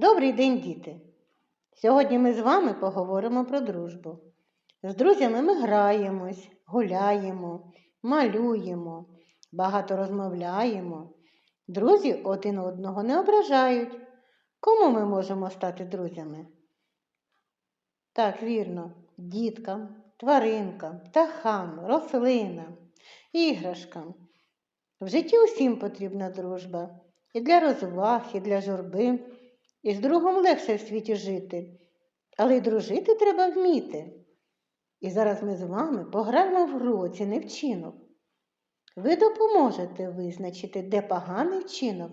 Добрий день, діти! Сьогодні ми з вами поговоримо про дружбу. З друзями ми граємось, гуляємо, малюємо, багато розмовляємо. Друзі один одного не ображають. Кому ми можемо стати друзями? Так, вірно, діткам, тваринкам, птахам, рослинам, іграшкам. В житті усім потрібна дружба. І для розваг, і для журби. І з другом легше в світі жити. Але й дружити треба вміти. І зараз ми з вами пограємо в гру «Оціни вчинок. Ви допоможете визначити, де поганий вчинок,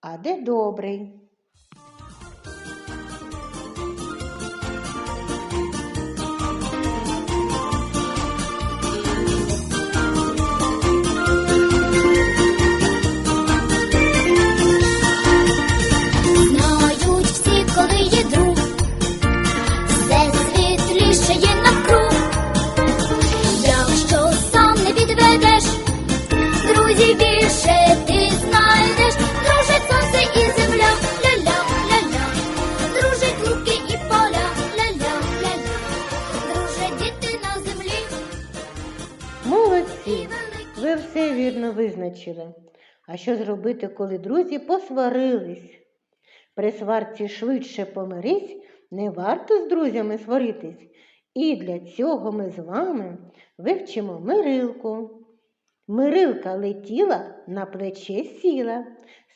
а де добрий. Друзів більше ти знайдеш. Дружить сонце і земля, ля-ля, ля-ля. Дружить луки і поля, ля-ля, ля-ля. Дружать діти на землі. Молодці! Ви все вірно визначили. А що зробити, коли друзі посварились? При сварці швидше помирись, не варто з друзями сваритись. І для цього ми з вами вивчимо мирилку. Мирилка летіла, на плече сіла,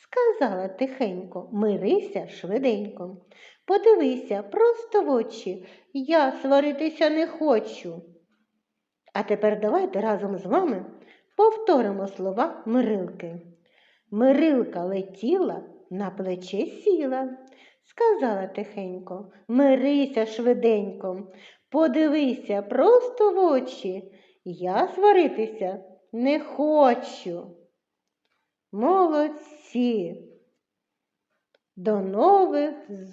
сказала тихенько, мирися швиденько. Подивися просто в очі, я сваритися не хочу. А тепер давайте разом з вами повторимо слова Мирилки. Мирилка летіла, на плече сіла, сказала тихенько, мирися швиденько, подивися просто в очі, я сваритися не хочу. Молодці. До нових зустрічей!